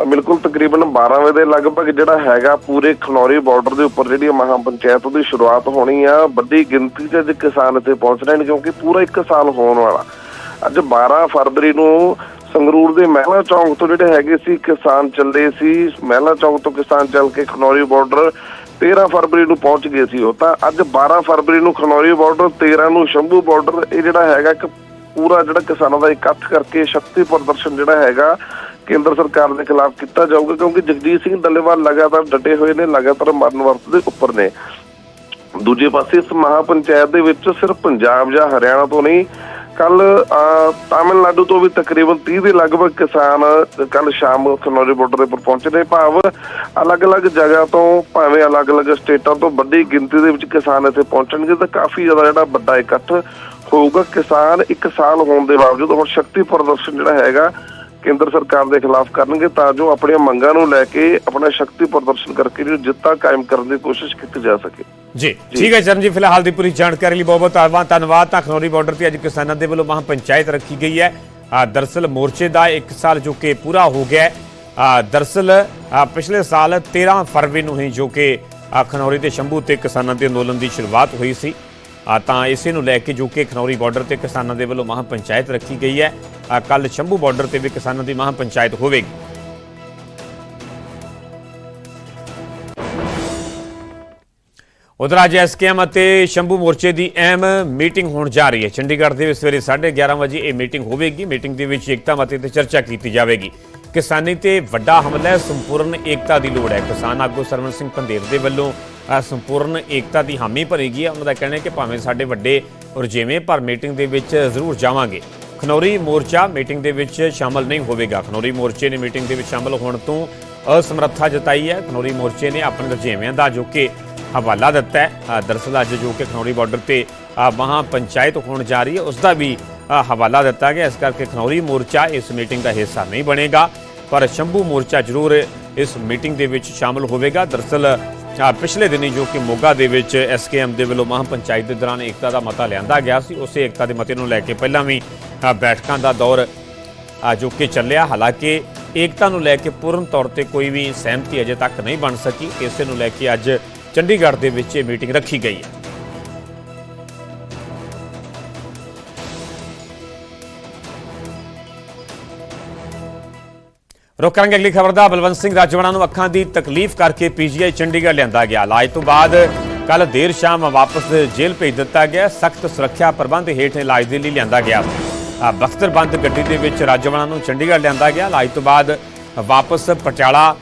ਬਿਲਕੁਲ ਤਕਰੀਬਨ 12 ਵਜੇ ਦੇ ਲਗਭਗ ਜਿਹੜਾ ਹੈਗਾ ਪੂਰੇ ਖਨੌਰੀ ਬਾਰਡਰ ਦੇ ਉੱਪਰ ਜਿਹੜੀ ਮਹਾ ਪੰਚਾਇਤ ਦੀ ਸ਼ੁਰੂਆਤ ਹੋਣੀ ਆ। ਵੱਡੀ ਗਿਣਤੀ 'ਚ ਕਿਸਾਨ ਇੱਥੇ ਪਹੁੰਚ ਰਹੇ ਨੇ ਕਿਉਂਕਿ ਪੂਰਾ ਇੱਕ ਸਾਲ ਹੋਣ ਵਾਲਾ। ਅੱਜ 12 ਫਰਵਰੀ ਨੂੰ ਸੰਗਰੂਰ ਦੇ ਮਹਿਲਾ ਚੌਂਕ ਤੋਂ ਜਿਹੜੇ ਹੈਗੇ ਸੀ ਕਿਸਾਨ ਚੱਲੇ ਸੀ। ਮਹਿਲਾ ਚੌਂਕ ਤੋਂ ਕਿਸਾਨ ਚੱਲ ਕੇ ਖਨੌਰੀ ਬਾਰਡਰ 13 ਫਰਵਰੀ ਨੂੰ ਪਹੁੰਚ ਗਏ ਸੀ ਉਹ ਤਾਂ ਅੱਜ 12 ਫਰਵਰੀ ਨੂੰ ਖਨੌਰੀ ਬਾਰਡਰ 13 ਨੂੰ ਸ਼ੰਭੂ ਬਾਰਡਰ ਇਹ ਜਿਹੜਾ ਹੈਗਾ ਇੱਕ ਪੂਰਾ ਜਿਹੜਾ ਕਿਸਾਨਾਂ ਦਾ ਇਕੱਠ ਕਰਕੇ ਸ਼ਕਤੀ ਪ੍ਰਦਰਸ਼ਨ ਜਿਹੜਾ ਹੈਗਾ ਕੇਂਦਰ ਸਰਕਾਰ ਦੇ ਖਿਲਾਫ ਕੀਤਾ ਜਾਊਗਾ, ਕਿਉਂਕਿ ਜਗਜੀਤ ਸਿੰਘ ਡੱਲੇਵਾਲ ਲਗਾਤਾਰ ਡਟੇ ਹੋਏ ਨੇ, ਲਗਾਤਾਰ ਮਰਨ ਵਰਤ ਦੇ ਉੱਪਰ ਨੇ। ਦੂਜੇ ਪਾਸੇ ਇਸ ਮਹਾ ਪੰਚਾਇਤ ਦੇ ਵਿੱਚ ਸਿਰਫ ਪੰਜਾਬ ਜਾਂ ਹਰਿਆਣਾ ਤੋਂ ਨਹੀਂ ਕੱਲ ਤਾਮਿਲਨਾਡੂ ਤੋਂ ਵੀ ਤਕਰੀਬਨ 30 ਦੇ ਲਗਭਗ ਕਿਸਾਨ ਕੱਲ ਸ਼ਾਮ ਖਨੌਰੀ ਬਾਰਡਰ ਦੇ ਉੱਪਰ ਪਹੁੰਚੇ ਨੇ। ਭਾਵ ਅਲੱਗ-ਅਲੱਗ ਜਗ੍ਹਾ ਤੋਂ, ਭਾਵੇਂ ਅਲੱਗ-ਅਲੱਗ ਸਟੇਟਾਂ ਤੋਂ ਵੱਡੀ ਗਿਣਤੀ ਦੇ ਵਿੱਚ ਕਿਸਾਨ ਇੱਥੇ ਪਹੁੰਚਣਗੇ ਤਾਂ ਕਾਫੀ ਜ਼ਿਆਦਾ ਜਿਹੜਾ ਵੱਡਾ ਇਕੱਠ ਹੋਊਗਾ। ਕਿਸਾਨ ਇੱਕ ਸਾਲ ਹੋਣ ਦੇ ਬਾਵਜੂਦ ਹੁਣ ਸ਼ਕਤੀ ਪ੍ਰਦਰਸ਼ਨ ਜਿਹੜਾ ਹੈਗਾ, ਕੇਂਦਰ ਸਰਕਾਰ ਦੇ ਖਿਲਾਫ ਕਰਨਗੇ ਤਾਂ ਜੋ ਆਪਣੀਆਂ ਮੰਗਾਂ ਨੂੰ ਲੈ ਕੇ ਆਪਣਾ ਸ਼ਕਤੀ ਪ੍ਰਦਰਸ਼ਨ ਕਰਕੇ ਜਿਹੜੀ ਜਿੱਤਾਂ ਕਾਇਮ ਕਰਨ ਦੀ ਕੋਸ਼ਿਸ਼ ਕੀਤੀ ਜਾ ਸਕੇ। ਜੀ। ਠੀਕ ਹੈ ਚਰਨ ਜੀ ਫਿਲਹਾਲ ਦੀ ਪੂਰੀ ਜਾਣਕਾਰੀ ਲਈ ਬਹੁਤ ਬਹੁਤ ਧੰਨਵਾਦ। ਧੰਨਵਾਦ ਤਾਂ ਖਨੌਰੀ ਬਾਰਡਰ ਤੇ ਅੱਜ ਕਿਸਾਨਾਂ ਦੇ ਵੱਲੋਂ ਮਹਾਂ ਪੰਚਾਇਤ ਰੱਖੀ ਗਈ ਹੈ। ਆ, ਦਰਅਸਲ ਮੋਰਚੇ ਦਾ 1 ਸਾਲ ਜੋ ਕਿ ਪੂਰਾ ਹੋ ਗਿਆ ਆ, ਪਿਛਲੇ ਸਾਲ 13 ਫਰਵਰੀ ਨੂੰ ਹੀ ਜੋ ਕਿ ਖਨੌਰੀ ਤੇ ਸ਼ੰਭੂ ਤੇ ਕਿਸਾਨਾਂ ਦੇ ਅੰਦੋਲਨ ਦੀ ਸ਼ੁਰੂਆਤ ਹੋਈ ਸੀ। ਆ, ਤਾਂ ਇਸੇ ਨੂੰ ਲੈ ਕੇ ਜੋ ਕਿ ਖਨੌਰੀ ਬਾਰਡਰ ਤੇ ਕਿਸਾਨਾਂ ਦੇ ਵੱਲੋਂ ਮਹਾਂ ਪੰਚਾਇਤ ਰੱਖੀ ਗਈ ਹੈ। ਕੱਲ ਸ਼ੰਭੂ ਬਾਰਡਰ ਤੇ ਵੀ ਕਿਸਾਨਾਂ ਦੀ ਮਹਾਂ ਪੰਚਾਇਤ ਹੋਵੇਗੀ। ਉਧਰ ਅੱਜ ਐਸਕੇਐਮ ਅਤੇ ਸ਼ੰਭੂ ਮੋਰਚੇ ਦੀ ਅਹਿਮ ਮੀਟਿੰਗ ਹੋਣ ਜਾ ਰਹੀ ਹੈ। ਚੰਡੀਗੜ੍ਹ ਦੇ ਵਿੱਚ ਸਵੇਰੇ 11:30 ਵਜੇ ਇਹ ਮੀਟਿੰਗ ਹੋਵੇਗੀ। ਮੀਟਿੰਗ ਦੇ ਵਿੱਚ ਏਕਤਾ ਮਤੇ ਤੇ ਚਰਚਾ ਕੀਤੀ ਜਾਵੇਗੀ। ਕਿਸਾਨੀ ਤੇ ਵੱਡਾ ਹਮਲਾ ਹੈ। ਸੰਪੂਰਨ ਏਕਤਾ ਦੀ ਲੋੜ ਹੈ। ਕਿਸਾਨ ਆਗੂ ਸਰਵਨ ਸਿੰਘ ਪੰਦੇਰ ਦੇ ਵੱਲੋਂ ਸੰਪੂਰਨ ਏਕਤਾ ਦੀ ਹਾਮੀ ਭਰੀ ਗਈ ਹੈ ਉਹਨਾਂ ਦਾ ਕਹਿਣਾ ਹੈ ਕਿ ਭਾਵੇਂ ਸਾਡੇ ਵੱਡੇ ਰੁਝੇਵੇਂ ਪਰ ਮੀਟਿੰਗ ਦੇ ਵਿੱਚ ਜ਼ਰੂਰ ਜਾਵਾਂਗੇ। ਖਨੌਰੀ ਮੋਰਚਾ ਮੀਟਿੰਗ ਦੇ ਵਿੱਚ ਸ਼ਾਮਲ ਨਹੀਂ ਹੋਵੇਗਾ। ਖਨੌਰੀ ਮੋਰਚੇ ਨੇ ਮੀਟਿੰਗ ਦੇ ਵਿੱਚ ਸ਼ਾਮਲ ਹੋਣ ਤੋਂ ਅਸਮਰੱਥਾ ਜਤਾਈ ਹੈ। ਖਨੌਰੀ ਮੋਰਚੇ ਨੇ ਆਪਣੇ ਰੁਝੇਵਿਆਂ ਦਾ ਜੋ ਕਿ ਹਵਾਲਾ ਦਿੱਤਾ ਹੈ। ਅ, ਦਰਅਸਲ ਅੱਜ ਜੋ ਕਿ ਖਨੌਰੀ ਬਾਰਡਰ ਤੇ ਅ, ਮਹਾਂ ਪੰਚਾਇਤ ਹੋਣ ਜਾ ਰਹੀ ਹੈ ਉਸ ਦਾ ਵੀ ਹਵਾਲਾ ਦਿੱਤਾ ਗਿਆ। ਇਸ ਕਰਕੇ ਖਨੌਰੀ ਮੋਰਚਾ ਇਸ ਮੀਟਿੰਗ ਦਾ ਹਿੱਸਾ ਨਹੀਂ ਬਣੇਗਾ ਪਰ ਸ਼ੰਭੂ ਮੋਰਚਾ ਜ਼ਰੂਰ ਇਸ ਮੀਟਿੰਗ ਦੇ ਵਿੱਚ ਸ਼ਾਮਲ ਹੋਵੇਗਾ। ਦਰਅਸਲ ਪਿਛਲੇ ਦਿਨੀ ਜੋ ਕਿ ਮੋਗਾ ਦੇ ਵਿੱਚ ਐਸਕੇਐਮ ਦੇ ਵੱਲੋਂ ਮਹਾਂ ਪੰਚਾਇਤ ਦੇ ਦੌਰਾਨ ਏਕਤਾ ਦਾ ਮਤਾ ਲਿਆਂਦਾ ਗਿਆ ਸੀ ਉਸੇ ਏਕਤਾ ਦੇ ਮਤੇ ਨੂੰ ਲੈ ਕੇ ਪਹਿਲਾਂ ਵੀ ਬੈਠਕਾਂ ਦਾ ਦੌਰ ਅ, ਜੋ ਕਿ ਚੱਲਿਆ। ਹਾਲਾਂਕਿ ਏਕਤਾ ਨੂੰ ਲੈ ਕੇ ਪੂਰਨ ਤੌਰ ਤੇ ਕੋਈ ਵੀ ਸਹਿਮਤੀ ਅਜੇ ਤੱਕ ਨਹੀਂ ਬਣ ਸਕੀ। ਇਸੇ ਨੂੰ ਲੈ ਕੇ ਅੱਜ ਚੰਡੀਗੜ੍ਹ ਦੇ ਵਿੱਚ ਇਹ ਮੀਟਿੰਗ ਰੱਖੀ ਗਈ ਹੈ। ਰੁਕ ਅਗਲੀ ਖਬਰ ਦਾ। ਬਲਵੰਤ ਸਿੰਘ ਰਾਜਵਾੜਾ ਨੂੰ ਅੱਖਾਂ ਦੀ ਤਕਲੀਫ ਕਰਕੇ ਪੀਜੀਆਈ ਚੰਡੀਗੜ੍ਹ ਲਿਆਂਦਾ ਗਿਆ। ਇਲਾਜ ਤੋਂ ਬਾਅਦ ਕੱਲ ਦੇਰ ਸ਼ਾਮ ਵਾਪਸ ਜੇਲ੍ਹ ਭੇਜ ਦਿੱਤਾ ਗਿਆ। ਸਖਤ ਸੁਰੱਖਿਆ ਪ੍ਰਬੰਧ ਹੇਠ ਇਲਾਜ ਦੇ ਲਈ ਲਿਆਂਦਾ ਗਿਆ। ਬਖਤਰਬੰਦ ਗੱਡੀ ਦੇ ਵਿੱਚ ਰਾਜਵਾੜਾ ਨੂੰ ਚੰਡੀਗੜ੍ਹ ਲਿਆਂਦਾ ਗਿਆ। ਇਲਾਜ ਤੋਂ ਬਾਅਦ ਵਾਪਸ ਪਟਿਆਲਾ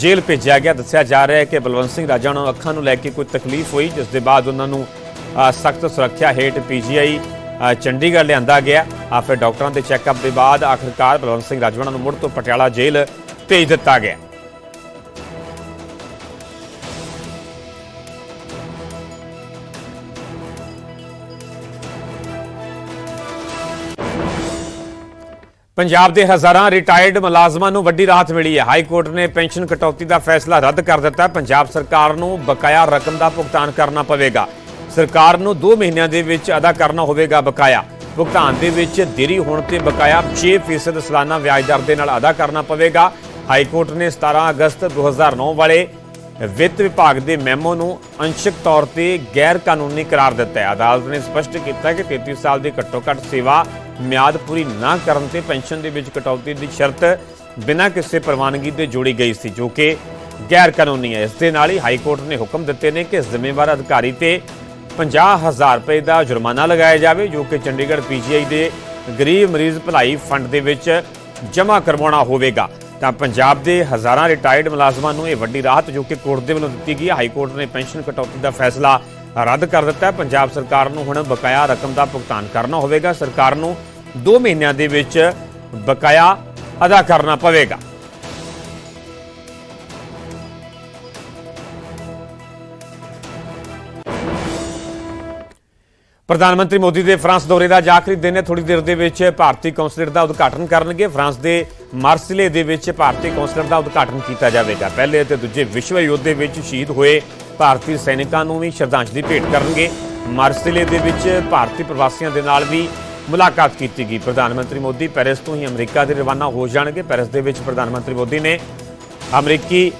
ਜੇਲ੍ਹ ਭੇਜਿਆ ਗਿਆ। ਦੱਸਿਆ ਜਾ ਰਿਹਾ ਹੈ ਕਿ ਬਲਵੰਤ ਸਿੰਘ ਰਾਜਵਾੜਾ ਨੂੰ ਅੱਖਾਂ ਨੂੰ ਲੈ ਕੇ ਕੋਈ ਤਕਲੀਫ ਹੋਈ ਜਿਸ ਦੇ ਬਾਅਦ ਉਹਨਾਂ ਨੂੰ ਸਖਤ ਸੁਰੱਖਿਆ ਹੇਠ ਪੀਜੀਆਈ ਅ, ਚੰਡੀਗੜ੍ਹ ਲਿਆਂਦਾ ਗਿਆ। ਆ ਫਿਰ ਡਾਕਟਰਾਂ ਦੇ ਚੈੱਕਅਪ ਦੇ ਬਾਅਦ ਆਖਰਕਾਰ ਬਲਵੰਤ ਸਿੰਘ ਰਾਜਵਾੜਾ ਨੂੰ ਮੁੜ ਤੋਂ ਪਟਿਆਲਾ ਜੇਲ੍ਹ ਭੇਜ ਦਿੱਤਾ ਗਿਆ। ਪੰਜਾਬ ਦੇ ਹਜ਼ਾਰਾਂ ਰਿਟਾਇਰਡ ਮੁਲਾਜ਼ਮਾਂ ਨੂੰ ਵੱਡੀ ਰਾਹਤ ਮਿਲੀ ਹੈ। ਹਾਈ ਕੋਰਟ ਨੇ ਪੈਨਸ਼ਨ ਕਟੌਤੀ ਦਾ ਫੈਸਲਾ ਰੱਦ ਕਰ ਦਿੱਤਾ। ਪੰਜਾਬ ਸਰਕਾਰ ਨੂੰ ਬਕਾਇਆ ਰਕਮ ਦਾ ਭੁਗਤਾਨ ਕਰਨਾ ਪਵੇਗਾ। ਸਰਕਾਰ ਨੂੰ 2 ਮਹੀਨਿਆਂ ਦੇ ਵਿੱਚ ਅਦਾ ਕਰਨਾ ਹੋਵੇਗਾ ਬਕਾਇਆ। ਭੁਗਤਾਨ ਦੇ ਵਿੱਚ ਦੇਰੀ ਹੋਣ ਤੇ ਬਕਾਇਆ 6% ਸਾਲਾਨਾ ਵਿਆਜ ਦਰ ਦੇ ਨਾਲ ਅਦਾ ਕਰਨਾ ਪਵੇਗਾ। ਹਾਈ ਕੋਰਟ ਨੇ 17 ਅਗਸਤ 2009 ਵਾਲੇ ਵਿੱਤ ਵਿਭਾਗ ਦੇ ਮੈਮੋ ਨੂੰ ਅੰਸ਼ਕ ਤੌਰ ਤੇ ਗੈਰ ਕਾਨੂੰਨੀ ਕਰਾਰ ਦਿੱਤਾ ਹੈ। ਅਦਾਲਤ ਨੇ ਸਪਸ਼ਟ ਕੀਤਾ ਕਿ 33 ਸਾਲ ਦੀ ਘੱਟੋ-ਘੱਟ ਸੇਵਾ ਮਿਆਦ ਪੂਰੀ ਨਾ ਕਰਨ ਤੇ ਪੈਨਸ਼ਨ ਦੇ ਵਿੱਚ ਕਟੌਤੀ ਦੀ ਸ਼ਰਤ ਬਿਨਾਂ ਕਿਸੇ ਪ੍ਰਵਾਨਗੀ ਦੇ ਜੋੜੀ ਗਈ ਸੀ, ਜੋ ਕਿ ਗੈਰ ਕਾਨੂੰਨੀ ਹੈ। ਇਸ ਦੇ ਨਾਲ ਹੀ ਹਾਈ ਕੋਰਟ ਨੇ ਹੁਕਮ ਦਿੱਤੇ ਨੇ ਕਿ ਜ਼ਿੰਮੇਵਾਰ ਅਧਿਕਾਰੀ ਤੇ 50000 ਰੁਪਏ ਦਾ ਜੁਰਮਾਨਾ ਲਗਾਇਆ ਜਾਵੇ, ਜੋ ਕਿ ਚੰਡੀਗੜ੍ਹ ਪੀਜੀਆਈ ਦੇ ਗਰੀਬ ਮਰੀਜ਼ ਭਲਾਈ ਫੰਡ ਦੇ ਵਿੱਚ ਜਮ੍ਹਾਂ ਕਰਵਾਉਣਾ ਹੋਵੇਗਾ। ਤਾਂ ਪੰਜਾਬ ਦੇ ਹਜ਼ਾਰਾਂ ਰਿਟਾਇਰਡ ਮੁਲਾਜ਼ਮਾਂ ਨੂੰ ਇਹ ਵੱਡੀ ਰਾਹਤ ਜੋ ਕਿ ਕੋਰਟ ਦੇ ਵੱਲੋਂ ਦਿੱਤੀ ਗਈ ਹੈ। ਹਾਈ ਕੋਰਟ ਨੇ ਪੈਨਸ਼ਨ ਕਟੌਤੀ ਦਾ ਫੈਸਲਾ ਰੱਦ ਕਰ ਦਿੱਤਾ ਹੈ। ਪੰਜਾਬ ਸਰਕਾਰ ਨੂੰ ਹੁਣ ਬਕਾਇਆ ਰਕਮ ਦਾ ਭੁਗਤਾਨ ਕਰਨਾ ਹੋਵੇਗਾ। ਸਰਕਾਰ ਨੂੰ 2 ਮਹੀਨਿਆਂ ਦੇ ਵਿੱਚ ਬਕਾਇਆ ਅਦਾ ਕਰਨਾ ਪਵੇਗਾ। ਪ੍ਰਧਾਨ ਮੰਤਰੀ ਮੋਦੀ ਦੇ ਫਰਾਂਸ ਦੌਰੇ ਦਾ ਆਖਰੀ ਦਿਨ ਹੈ। ਥੋੜੀ ਦੇਰ ਦੇ ਵਿੱਚ ਭਾਰਤੀ ਕੌਂਸਲੇਟ ਦਾ ਉਦਘਾਟਨ ਕਰਨਗੇ। ਫਰਾਂਸ ਦੇ ਮਾਰਸਿਲੇ ਦੇ ਵਿੱਚ ਭਾਰਤੀ ਕੌਂਸਲੇਟ ਦਾ ਉਦਘਾਟਨ ਕੀਤਾ ਜਾਵੇਗਾ। ਪਹਿਲੇ ਅਤੇ ਦੂਜੇ ਵਿਸ਼ਵ ਯੁੱਧ ਦੇ ਵਿੱਚ ਸ਼ਹੀਦ ਹੋਏ ਭਾਰਤੀ ਸੈਨਿਕਾਂ ਨੂੰ ਵੀ ਸ਼ਰਧਾਂਜਲੀ ਭੇਟ ਕਰਨਗੇ। ਮਾਰਸਿਲੇ ਦੇ ਵਿੱਚ ਭਾਰਤੀ ਪ੍ਰਵਾਸੀਆਂ ਦੇ ਨਾਲ ਵੀ ਮੁਲਾਕਾਤ ਕੀਤੀ ਗਈ। ਪ੍ਰਧਾਨ ਮੰਤਰੀ ਮੋਦੀ ਪੈਰਿਸ ਤੋਂ ਹੀ ਅਮਰੀਕਾ ਦੇ ਰਵਾਨਾ ਹੋ ਜਾਣਗੇ। ਪੈਰਿਸ ਦੇ ਵਿੱਚ ਪ੍ਰਧਾਨ ਮੰਤਰੀ ਮੋਦੀ ਨੇ ਅਮਰੀਕੀ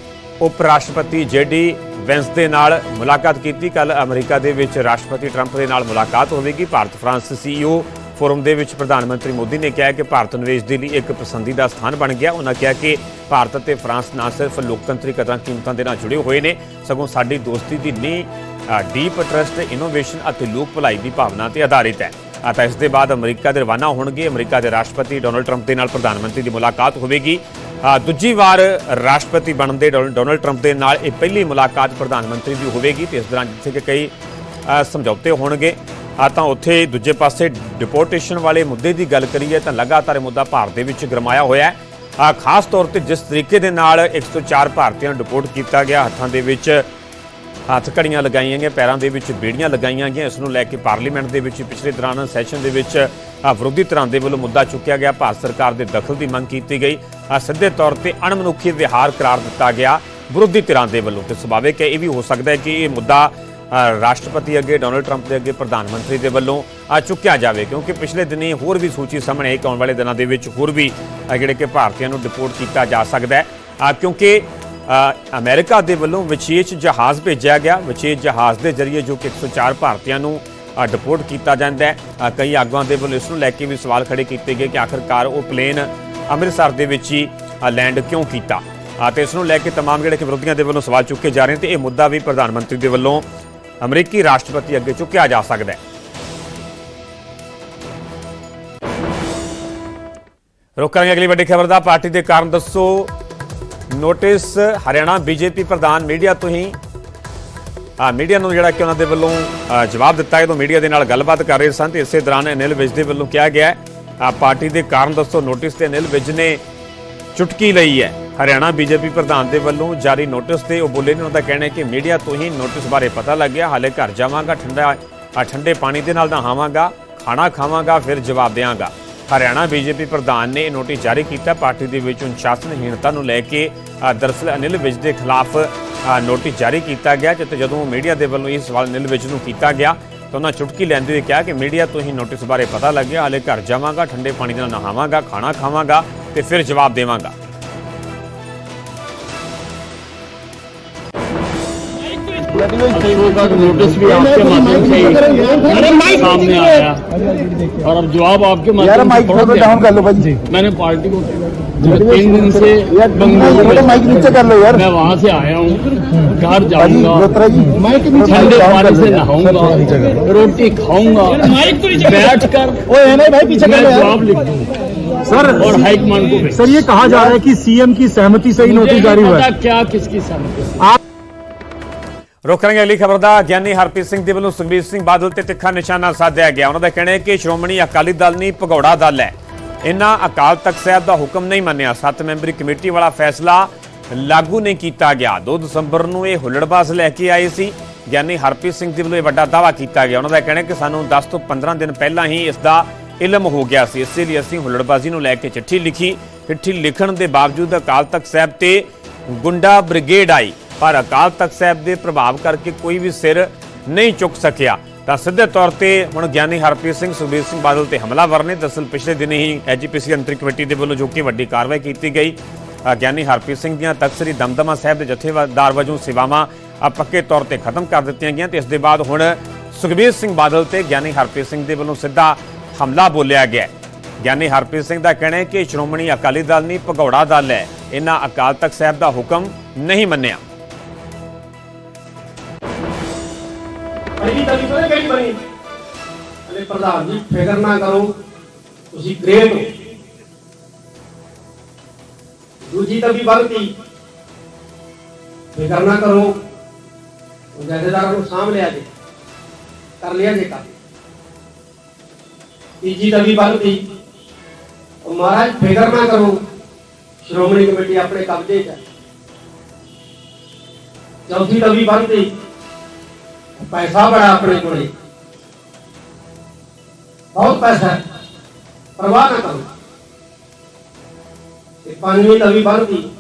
ਉਪ ਰਾਸ਼ਟਰਪਤੀ ਜੇਡੀ ਵੈਂਸ ਦੇ ਨਾਲ ਮੁਲਾਕਾਤ ਕੀਤੀ। ਕੱਲ ਅਮਰੀਕਾ ਦੇ ਵਿੱਚ ਰਾਸ਼ਟਰਪਤੀ ਟਰੰਪ ਦੇ ਨਾਲ ਮੁਲਾਕਾਤ ਹੋਵੇਗੀ। ਭਾਰਤ ਫਰਾਂਸ ਸੀਈਓ ਫੋਰਮ ਦੇ ਵਿੱਚ ਪ੍ਰਧਾਨ ਮੰਤਰੀ ਮੋਦੀ ਨੇ ਕਿਹਾ ਕਿ ਭਾਰਤ ਨਿਵੇਸ਼ ਦੇ ਲਈ ਇੱਕ ਪਸੰਦੀਦਾ ਸਥਾਨ ਬਣ ਗਿਆ। ਉਹਨਾਂ ਕਿਹਾ ਕਿ ਭਾਰਤ ਅਤੇ ਫਰਾਂਸ ਨਾ ਸਿਰਫ ਲੋਕਤੰਤਰੀ ਕਦਰਾਂ ਕੀਮਤਾਂ ਦੇ ਨਾਲ ਜੁੜੇ ਹੋਏ ਨੇ, ਸਗੋਂ ਸਾਡੀ ਦੋਸਤੀ ਦੀ ਨੀਂਹ ਡੀਪ ਟਰਸਟ ਇਨੋਵੇਸ਼ਨ ਅਤੇ ਲੋਕ ਭਲਾਈ ਦੀ ਭਾਵਨਾ ਤੇ ਆਧਾਰਿਤ ਹੈ। ਅਤੇ ਇਸ ਦੇ ਬਾਅਦ ਅਮਰੀਕਾ ਦੇ ਰਵਾਨਾ ਹੋਣਗੇ। ਅਮਰੀਕਾ ਦੇ ਰਾਸ਼ਟਰਪਤੀ ਡੋਨਲਡ ਟਰੰਪ ਦੇ ਨਾਲ ਪ੍ਰਧਾਨ ਮੰਤਰੀ ਦੀ ਮੁਲਾਕਾਤ ਹੋਵੇਗੀ। ਦੂਜੀ ਵਾਰ ਰਾਸ਼ਟਰਪਤੀ ਬਣਨ ਦੇ ਡੋਨਲਡ ਟਰੰਪ ਦੇ ਨਾਲ ਇਹ ਪਹਿਲੀ ਮੁਲਾਕਾਤ ਪ੍ਰਧਾਨ ਮੰਤਰੀ ਦੀ ਹੋਵੇਗੀ ਤੇ ਇਸ ਦੌਰਾਨ ਜਿੱਥੇ ਕਿ ਕਈ ਸਮਝੌਤੇ ਹੋਣਗੇ। ਆ ਤਾਂ ਉੱਥੇ ਦੂਜੇ ਪਾਸੇ ਡਿਪੋਰਟੇਸ਼ਨ ਵਾਲੇ ਮੁੱਦੇ ਦੀ ਗੱਲ ਕਰੀਏ ਤਾਂ ਲਗਾਤਾਰ ਇਹ ਮੁੱਦਾ ਭਾਰਤ ਦੇ ਵਿੱਚ ਗਰਮਾਇਆ ਹੋਇਆ ਹੈ। ਖਾਸ ਤੌਰ ਤੇ ਜਿਸ ਤਰੀਕੇ ਦੇ ਨਾਲ 104 ਭਾਰਤੀਆਂ ਨੂੰ ਡਿਪੋਰਟ ਕੀਤਾ ਗਿਆ, ਹੱਥਾਂ ਦੇ ਵਿੱਚ ਹੱਥ ਘੜੀਆਂ ਲਗਾਈਆਂ ਗਈਆਂ ਪੈਰਾਂ ਦੇ ਵਿੱਚ ਬੇੜੀਆਂ ਲਗਾਈਆਂ ਗਈਆਂ। ਇਸ ਨੂੰ ਲੈ ਕੇ ਪਾਰਲੀਮੈਂਟ ਦੇ ਵਿੱਚ ਪਿਛਲੇ ਦੌਰਾਨ ਸੈਸ਼ਨ ਦੇ ਵਿੱਚ ਵਿਰੋਧੀ ਧਿਰਾਂ ਦੇ ਵੱਲੋਂ ਮੁੱਦਾ ਚੁੱਕਿਆ ਗਿਆ। ਭਾਰਤ ਸਰਕਾਰ ਦੇ ਦਖਲ ਦੀ ਮੰਗ ਕੀਤੀ ਗਈ। ਸਿੱਧੇ ਤੌਰ ਤੇ ਅਣਮਨੁੱਖੀ ਵਿਹਾਰ ਕਰਾਰ ਦਿੱਤਾ ਗਿਆ ਵਿਰੋਧੀ ਧਿਰਾਂ ਦੇ ਵੱਲੋਂ। ਤੇ ਸੁਭਾਵਿਕ ਹੈ ਇਹ ਵੀ ਹੋ ਸਕਦਾ ਹੈ ਕਿ ਇਹ ਮੁੱਦਾ ਰਾਸ਼ਟਰਪਤੀ ਅੱਗੇ ਡੋਨਲਡ ਟਰੰਪ ਦੇ ਅੱਗੇ ਪ੍ਰਧਾਨ ਮੰਤਰੀ ਦੇ ਵੱਲੋਂ ਅ, ਚੁੱਕਿਆ ਜਾਵੇ। ਕਿਉਂਕਿ ਪਿਛਲੇ ਦਿਨੀ ਹੋਰ ਵੀ ਸੂਚੀ ਸਾਹਮਣੇ ਆਈ। ਕਿ ਆਉਣ ਵਾਲੇ ਦਿਨਾਂ ਦੇ ਵਿੱਚ ਹੋਰ ਵੀ ਜਿਹੜੇ ਕਿ ਭਾਰਤੀਆਂ ਨੂੰ ਡਿਪੋਰਟ ਕੀਤਾ ਜਾ ਸਕਦਾ ਹੈ। ਕਿਉਂਕਿ ਅਮਰੀਕਾ ਦੇ ਵੱਲੋਂ ਵਿਸ਼ੇਸ਼ ਜਹਾਜ਼ ਭੇਜਿਆ ਗਿਆ ਵਿਸ਼ੇਸ਼ ਜਹਾਜ਼ ਦੇ ਜ਼ਰੀਏ ਜੋ ਕਿ 104 ਭਾਰਤੀਆਂ ਨੂੰ ਅ, ਡਿਪੋਰਟ ਕੀਤਾ ਜਾਂਦਾ ਹੈ ਅ, ਕਈ ਆਗੂਆਂ ਦੇ ਵੱਲੋਂ ਇਸ ਨੂੰ ਲੈ ਕੇ ਵੀ ਸਵਾਲ ਖੜੇ ਕੀਤੇ ਗਏ ਕਿ ਆਖਰਕਾਰ ਉਹ ਪਲੇਨ ਅੰਮ੍ਰਿਤਸਰ ਦੇ ਵਿੱਚ ਹੀ ਅ, ਲੈਂਡ ਕਿਉਂ ਕੀਤਾ ਅ, ਤੇ ਇਸ ਨੂੰ ਲੈ ਕੇ तमाम ਜਿਹੜੇ ਕਿ ਵਿਰੋਧੀਆਂ ਦੇ ਵੱਲੋਂ ਸਵਾਲ ਚੁੱਕੇ ਜਾ ਰਹੇ ਨੇ ਤੇ ਇਹ ਮੁੱਦਾ ਵੀ ਪ੍ਰਧਾਨ ਮੰਤਰੀ ਦੇ ਵੱਲੋਂ ਅਮਰੀਕੀ ਰਾਸ਼ਟਰਪਤੀ ਅੱਗੇ ਚੁੱਕਿਆ ਜਾ ਸਕਦਾ ਹੈ ਰੁਕ ਕਰਾਂਗੇ ਅਗਲੀ ਵੱਡੀ ਖਬਰ ਦਾ ਪਾਰਟੀ ਦੇ ਕਾਰਨ ਦੱਸੋ ਨੋਟਿਸ, ਹਰਿਆਣਾ ਬੀਜੇਪੀ ਪ੍ਰਧਾਨ ਮੀਡੀਆ ਤੋਂ ਹੀ। ਆ, ਮੀਡੀਆ ਨੂੰ ਜਿਹੜਾ ਕਿ ਉਹਨਾਂ ਦੇ ਵੱਲੋਂ ਜਵਾਬ ਦਿੱਤਾ ਜਦੋਂ ਮੀਡੀਆ ਦੇ ਨਾਲ ਗੱਲਬਾਤ ਕਰ ਰਹੇ ਸਨ, ਤੇ ਇਸੇ ਦੌਰਾਨ ਅਨਿਲ ਵਿਜ ਦੇ ਵੱਲੋਂ ਕਿਹਾ ਗਿਆ ਆ, ਪਾਰਟੀ ਦੇ ਕਾਰਨ ਦੱਸੋ, ਨੋਟਿਸ ਤੇ ਅਨਿਲ ਵਿਜ ਨੇ ਚੁਟਕੀ ਲਈ ਹੈ। ਹਰਿਆਣਾ ਬੀਜੇਪੀ ਪ੍ਰਧਾਨ ਦੇ ਵੱਲੋਂ ਜਾਰੀ ਨੋਟਿਸ ਤੇ ਉਹ ਬੋਲੇ ਨੇ, ਉਹਨਾਂ ਦਾ ਕਹਿਣਾ ਹੈ ਕਿ ਮੀਡੀਆ ਤੋਂ ਹੀ ਨੋਟਿਸ ਬਾਰੇ ਪਤਾ ਲੱਗ ਗਿਆ, ਹਾਲੇ ਘਰ ਜਾਵਾਂਗਾ, ਠੰਡਾ ਠੰਡੇ ਪਾਣੀ ਦੇ ਨਾਲ ਨਹਾਵਾਂਗਾ, ਖਾਣਾ ਖਾਵਾਂਗਾ, ਫਿਰ ਜਵਾਬ ਦਿਆਂਗਾ। ਹਰਿਆਣਾ ਬੀਜੇਪੀ ਪ੍ਰਧਾਨ ਨੇ ਇਹ ਨੋਟਿਸ ਜਾਰੀ ਕੀਤਾ। ਪਾਰਟੀ ਦੇ ਵਿੱਚ ਅਨੁਸ਼ਾਸਨਹੀਣਤਾ ਨੂੰ ਲੈ ਕੇ ਅ, ਦਰਅਸਲ ਅਨਿਲ ਵਿਜ ਦੇ ਖਿਲਾਫ ਨੋਟਿਸ ਜਾਰੀ ਕੀਤਾ ਗਿਆ ਜਿੱਥੇ ਜਦੋਂ ਮੀਡੀਆ ਦੇ ਵੱਲੋਂ ਇਹ ਸਵਾਲ ਅਨਿਲ ਵਿਜ ਨੂੰ ਕੀਤਾ ਗਿਆ ਤਾਂ ਉਹਨਾਂ ਚੁਟਕੀ ਲੈਂਦੇ ਹੋਏ ਕਿਹਾ ਕਿ ਮੀਡੀਆ ਤੋਂ ਹੀ ਨੋਟਿਸ ਬਾਰੇ ਪਤਾ ਲੱਗਿਆ ਹਾਲੇ ਘਰ ਜਾਵਾਂਗਾ ਠੰਡੇ ਪਾਣੀ ਨਾਲ ਨਹਾਵਾਂਗਾ ਖਾਣਾ ਖਾਵਾਂਗਾ ਤੇ ਫਿਰ ਜਵਾਬ ਦੇਵਾਂਗਾ। नोटिस भी आपके माध्यम से सामने आया और अब जवाब आपके माध्यम से डाउन कर लो भाई। मैंने पार्टी को तीन दिन से माइक नीचे कर लो यार। मैं वहाँ से आया हूँ घर जाऊँगा। ठंडे पानी से नहाऊँगा रोटी खाऊँगा बैठ कर। ओए नहीं भाई पीछे मैं कर लो यार। जवाब लिख दूँगा सर और हाईकमान को सर ये कहा जा रहा है कि सीएम की सहमति से ही नोटिस जारी हुआ क्या किसकी सहमति। ਰੁਕ ਕਰਾਂਗੇ ਅਗਲੀ ਖਬਰ ਦਾ ਗਿਆਨੀ ਹਰਪ੍ਰੀਤ ਸਿੰਘ ਦੇ ਵੱਲੋਂ ਸੁਖਬੀਰ ਸਿੰਘ ਬਾਦਲ ਤੇ ਤਿੱਖਾ ਨਿਸ਼ਾਨਾ ਸਾਧਿਆ ਗਿਆ। ਉਹਨਾਂ ਦਾ ਕਹਿਣਾ ਹੈ ਕਿ ਸ਼੍ਰੋਮਣੀ ਅਕਾਲੀ ਦਲ ਨਹੀਂ ਭਗੌੜਾ ਦਲ ਹੈ। ਇਹਨਾਂ ਅਕਾਲ ਤਖਤ ਸਾਹਿਬ ਦਾ ਹੁਕਮ ਨਹੀਂ ਮੰਨਿਆ। ਸੱਤ ਮੈਂਬਰੀ ਕਮੇਟੀ ਵਾਲਾ ਫੈਸਲਾ ਲਾਗੂ ਨਹੀਂ ਕੀਤਾ ਗਿਆ। 2 ਦਸੰਬਰ ਨੂੰ ਇਹ ਹੁੱਲੜਬਾਜ਼ ਲੈ ਕੇ ਆਏ ਸੀ। ਗਿਆਨੀ ਹਰਪ੍ਰੀਤ ਸਿੰਘ ਦੇ ਵੱਲੋਂ ਇਹ ਵੱਡਾ ਦਾਅਵਾ ਕੀਤਾ ਗਿਆ। ਉਹਨਾਂ ਦਾ ਕਹਿਣਾ ਕਿ ਸਾਨੂੰ 10 ਤੋਂ 15 ਦਿਨ ਪਹਿਲਾਂ ਹੀ ਇਸ ਦਾ ਇਲਮ ਹੋ ਗਿਆ ਸੀ। ਇਸੇ ਲਈ ਅਸੀਂ ਹੁੱਲੜਬਾਜ਼ੀ ਨੂੰ ਲੈ ਕੇ ਚਿੱਠੀ ਲਿਖੀ। ਚਿੱਠੀ ਲਿਖਣ ਦੇ ਬਾਵਜੂਦ ਅਕਾਲ ਤਖਤ ਸਾਹਿਬ ਤੇ ਗੁੰਡਾ ਬ੍ਰਿਗੇਡ ਆਈ। ਪਰ ਅਕਾਲ ਤਖਤ ਸਾਹਿਬ ਦੇ ਪ੍ਰਭਾਵ ਕਰਕੇ ਕੋਈ ਵੀ ਸਿਰ ਨਹੀਂ ਚੁੱਕ ਸਕਿਆ। ਤਾਂ ਸਿੱਧੇ ਤੌਰ ਤੇ ਹੁਣ ਗਿਆਨੀ ਹਰਪ੍ਰੀਤ ਸਿੰਘ, ਸੁਖਬੀਰ ਸਿੰਘ ਬਾਦਲ ਤੇ ਹਮਲਾਵਰ ਨੇ ਦਰਅਸਲ ਪਿਛਲੇ ਦਿਨ ਹੀ ਐਜੀਪੀਸੀ ਅੰਤਰਿਕ ਕਮੇਟੀ ਦੇ ਵੱਲੋਂ ਜੋ ਕਿ ਵੱਡੀ ਕਾਰਵਾਈ ਕੀਤੀ ਗਈ ਗਿਆਨੀ ਹਰਪ੍ਰੀਤ ਸਿੰਘ ਦੀਆਂ ਤਖਤ ਸ੍ਰੀ ਦਮਦਮਾ ਸਾਹਿਬ ਦੇ ਜਥੇਦਾਰ ਵਜੋਂ ਸੇਵਾਵਾਂ ਪੱਕੇ ਤੌਰ ਤੇ ਖਤਮ ਕਰ ਦਿੱਤੀਆਂ ਗਈਆਂ ਤੇ ਇਸ ਦੇ ਬਾਅਦ ਹੁਣ ਸੁਖਬੀਰ ਸਿੰਘ ਬਾਦਲ ਤੇ ਗਿਆਨੀ ਹਰਪ੍ਰੀਤ ਸਿੰਘ ਦੇ ਵੱਲੋਂ ਸਿੱਧਾ ਹਮਲਾ ਬੋਲਿਆ ਗਿਆ ਗਿਆਨੀ ਹਰਪ੍ਰੀਤ ਸਿੰਘ ਦਾ ਕਹਿਣਾ ਹੈ ਕਿ ਸ਼੍ਰੋਮਣੀ ਅਕਾਲੀ ਦਲ ਨਹੀਂ ਭਗੌੜਾ ਦਲ ਹੈ। ਇਹਨਾਂ ਅਕਾਲ ਤਖਤ ਸਾਹਿਬ ਦਾ ਹੁਕਮ ਨਹੀਂ ਮੰਨਿਆ। ਪਹਿਲੀ ਪਤਾ ਕਿਹੜੀ ਬਣੀ? ਅਰੇ ਪ੍ਰਧਾਨ ਜੀ, ਫਿਕਰ ਨਾ ਕਰੋ, ਤੁਸੀਂ ਗ੍ਰੇਟ ਹੋ। ਦੂਜੀ ਤਲੀ ਬਣਤੀ ਫਿਕਰ ਨਾ ਕਰੋ ਜਥੇਦਾਰਾਂ ਨੂੰ ਸਾਂਭ ਲਿਆ ਜੇ, ਕਰ ਲਿਆ ਜੇ ਕੰਮ। ਤੀਜੀ ਤਲੀ ਬਣਤੀ ਉਹ ਮਹਾਰਾਜ, ਫਿਕਰ ਨਾ ਕਰੋ, ਸ਼੍ਰੋਮਣੀ ਕਮੇਟੀ ਆਪਣੇ ਕਬਜ਼ੇ 'ਚ ਹੈ। ਚੌਥੀ ਤਲੀ ਬਣਤੀ ਪੈਸਾ ਬੜਾ ਆਪਣੇ ਕੋਲੇ ਬਹੁਤ ਪੈਸਾ ਪ੍ਰਵਾਹ ਨਾ ਕਰੋ। ਤੇ ਪੰਜਵੀਂ ਤਵੀ ਬਣਦੀ।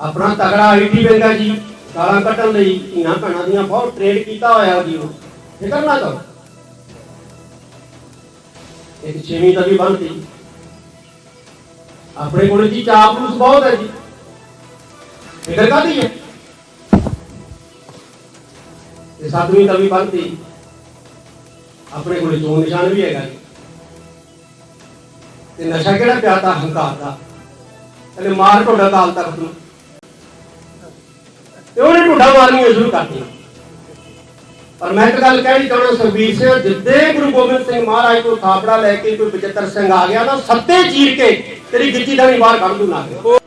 ਆਪਣਾ ਤਗੜਾ ਆਈਟੀ ਬੰਦਾ ਜੀ। ਗਾਲਾਂ ਕੱਢਣ ਲਈ ਧੀਆਂ ਭੈਣਾਂ ਦੀਆਂ ਬਹੁਤ ਟ੍ਰੇਡ ਕੀਤਾ ਹੋਇਆ ਜੀ ਉਹ। ਫਿਕਰ ਨਾ ਕਰੋ। ਇੱਕ ਛੇਵੀਂ ਤਵੀ ਬੰਨਤੀ ਆਪਣੇ ਕੋਲ ਜੀ ਚਾਪਲੂਸ ਬਹੁਤ ਹੈ ਜੀ। ਫਿਕਰ ਕਾਦੀ ਹੈ? ਤੇ ਸੱਤਵੀਂ ਤਵੀ ਬੰਨਤੀ ਆਪਣੇ ਕੋਲ ਚੋਣ ਨਿਸ਼ਾਨ ਵੀ ਹੈਗਾ ਤੇ ਨਸ਼ਾ ਕਿਹੜਾ ਪਿਆਤਾ ਹੰਕਾਰ ਦਾ? ਤੇ ਮਾਰ ਢੋਡਾ ਕਾਲ ਤੱਕ ਨੂੰ। ਤੇ ਉਹਨੇ ਢੋਡਾ ਮਾਰਨੀ ਸ਼ੁਰੂ ਕਰਤੀ ਪਰ ਮੈਂ ਇੱਕ ਗੱਲ ਕਹਿਣੀ ਚਾਹੁੰਦਾ ਸੁਖਬੀਰ ਸਿੰਘ, ਜਿੱਦੇ ਗੁਰੂ ਗੋਬਿੰਦ ਸਿੰਘ ਮਹਾਰਾਜ ਤੋਂ ਥਾਪੜਾ ਲੈ ਕੇ ਕੋਈ 75 ਸਿੰਘ ਆ ਗਿਆ, ਤਾਂ ਸੱਤੇ ਚੀਰ ਕੇ ਤੇਰੀ ਗਿੱਚੀ ਦਾ ਨਹੀਂ ਬਾਹਰ ਕੱਢ ਦੂ ਨਾ। ਕੇ